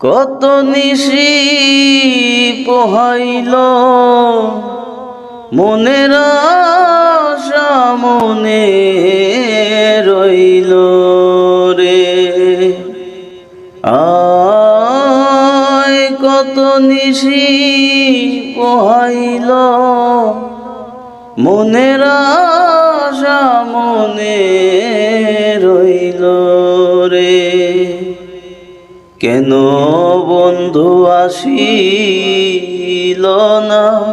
কত নিশি পোহাইল মনের মনে রইল রে। আয় কত নিশি পোহাইল মনের মনে রইল। কেন বন্ধু আসিল না?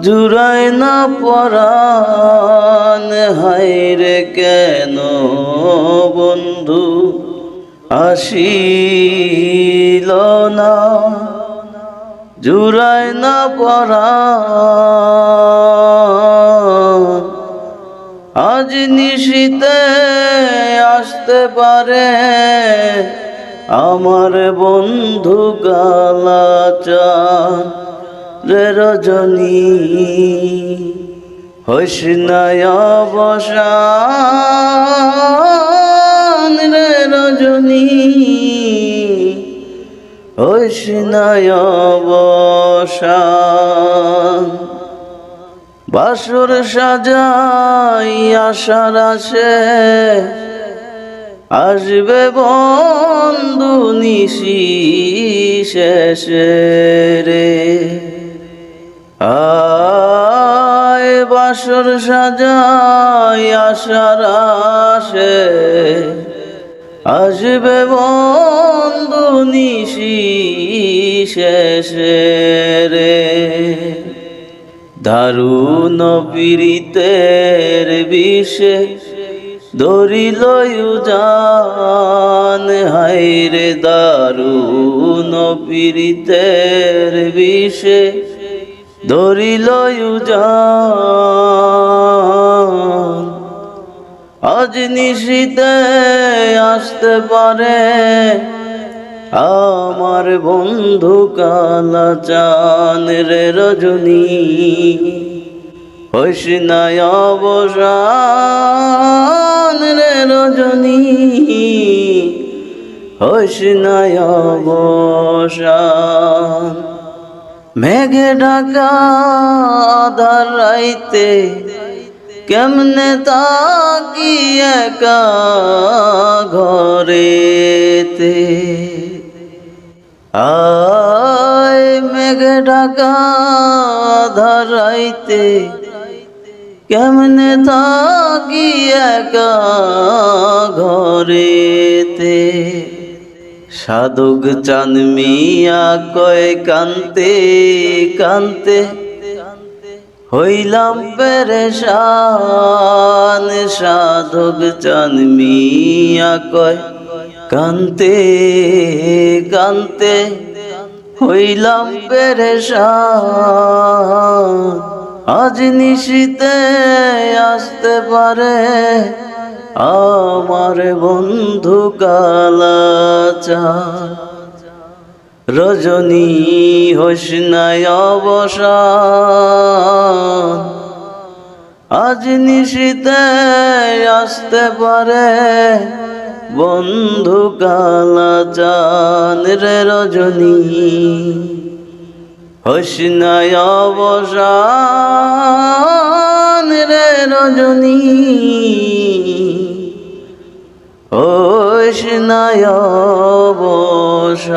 জুড়ায় না পরাণ হায়রে কেন বন্ধু আসিল না? জুড়ায় না পরাণ, আজ নিশিতে আসতে পারে আমার বন্ধু রে রজনী হইসনায় বসান রে রজনী হইসনায় বসান বাসর সাজাই আশার আসে, আসবে বন্ধু নিশি শেষে আয় বাসর সাজাই আশার আসে আসবে বন্ধু নিশি শেষে রে। দারুণ পীড়িতের বিষে ধরিল জান হাইরে দারুণ পীড়িতের বিষে। ধরিল জান, আজ নিশিতে আসতে পারে আমার বন্ধু কালা চান রে রজনী। হইসনায় অবসান রে রজনী হইসনায় অবসান মেঘে ঢাকা আধার রাইতে কেমনে তাকি একা ঘরেতে? আয় মেঘে ঢাকা ধরাইতে কেমনে থাকি ঘরেতে? সাধুক চান মিয়া কয়, কান্তে কান্তে। হইলাম পেরেশান, সাধুক চান মিয়া কয়, কান্তে কান্তে। হইলাম পেরেশান আজ নিশিতে আসতে পারে আমার বন্ধু কালাচা রজনী হোসনায় অবসান। আজ নিশিতে আসতে পারে বন্ধু কালা চান রে রজনী। হোসনায় অবসান রে রজনী। হোসনায় অবসান